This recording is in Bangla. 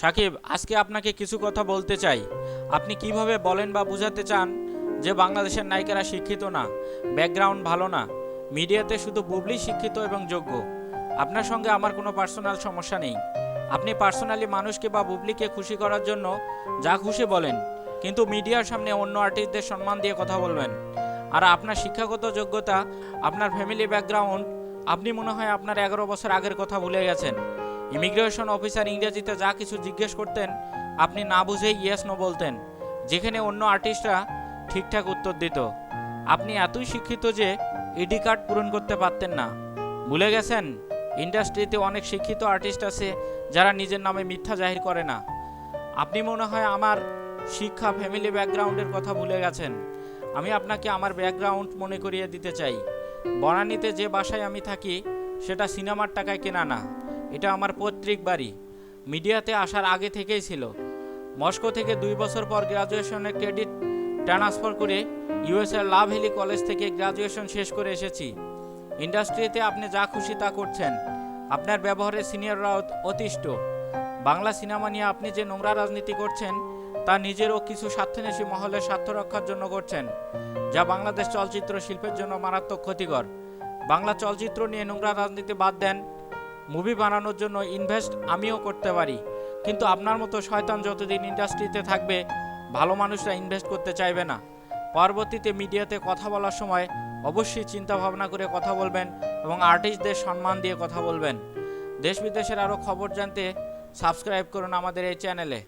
সাকিব, আজকে আপনাকে কিছু কথা বলতে চাই। আপনি কীভাবে বলেন বা বুঝাতে চান যে বাংলাদেশের নায়িকারা শিক্ষিত না, ব্যাকগ্রাউন্ড ভালো না? মিডিয়াতে শুধু বুবলি শিক্ষিত এবং যোগ্য। আপনার সঙ্গে আমার কোনো পার্সোনাল সমস্যা নেই। আপনি পার্সোনালি মানুষকে বা বুবলিকে খুশি করার জন্য যা খুশি বলেন, কিন্তু মিডিয়ার সামনে অন্য আর্টিস্টদের সম্মান দিয়ে কথা বলবেন। আর আপনার শিক্ষাগত যোগ্যতা, আপনার ফ্যামিলি ব্যাকগ্রাউন্ড, আপনি মনে হয় আপনার এগারো বছর আগের কথা ভুলে গেছেন। ইমিগ্রেশন অফিসার ইংরেজিতে যা কিছু জিজ্ঞেস করতেন, আপনি না বুঝেই ইয়েস নো বলতেন, যেখানে অন্য আর্টিস্টরা ঠিকঠাক উত্তর দিত। আপনি এতই শিক্ষিত যে ইডি কার্ড পূরণ করতে পারতেন না। ভুলে গেছেন? ইন্ডাস্ট্রিতে অনেক শিক্ষিত আর্টিস্ট আছে যারা নিজের নামে মিথ্যা জাহির করে না। আপনি মনে হয় আমার শিক্ষা ফ্যামিলি ব্যাকগ্রাউন্ডের কথা ভুলে গেছেন। আমি আপনাকে আমার ব্যাকগ্রাউন্ড মনে করিয়ে দিতে চাই। বনানীতে যে বাসায় আমি থাকি, সেটা সিনেমার টাকায় কেনা না। এটা আমার পৈতৃক বাড়ি। মিডিয়াতে আসার আগে থেকেই ছিল। মস্কো থেকে দুই বছর পর গ্রাজুয়েশনের ক্রেডিট ট্রান্সফার করে ইউএসএর লাভ ভ্যালি কলেজ থেকে গ্রাজুয়েশন শেষ করে এসেছি। ইন্ডাস্ট্রিতে আপনি যা খুশি তা করছেন। আপনার ব্যবহারে সিনিয়ররা অত- অতিষ্ঠ। বাংলা সিনেমা নিয়ে আপনি যে নোংরা রাজনীতি করছেন, তা নিজেরও কিছু স্বার্থন্বেষী মহলের স্বার্থ রক্ষার জন্য করছেন, যা বাংলাদেশ চলচ্চিত্র শিল্পের জন্য মারাত্মক ক্ষতিকর। বাংলা চলচ্চিত্র নিয়ে নোংরা রাজনীতি বাদ দেন মুভি বানানোর জন্য ইনভেস্ট আমিও করতে পারি। কিন্তু আপনার মতো শয়তান যতদিন ইন্ডাস্ট্রিতে থাকবে, ভালো মানুষরা ইনভেস্ট করতে চাইবে না। পরবর্তীতে মিডিয়াতে কথা বলার সময় অবশ্যই চিন্তা ভাবনা করে কথা বলবেন এবং আর্টিস্টদের সম্মান দিয়ে কথা বলবেন। দেশ বিদেশের আরও খবর জানতে সাবস্ক্রাইব করুন আমাদের এই চ্যানেলে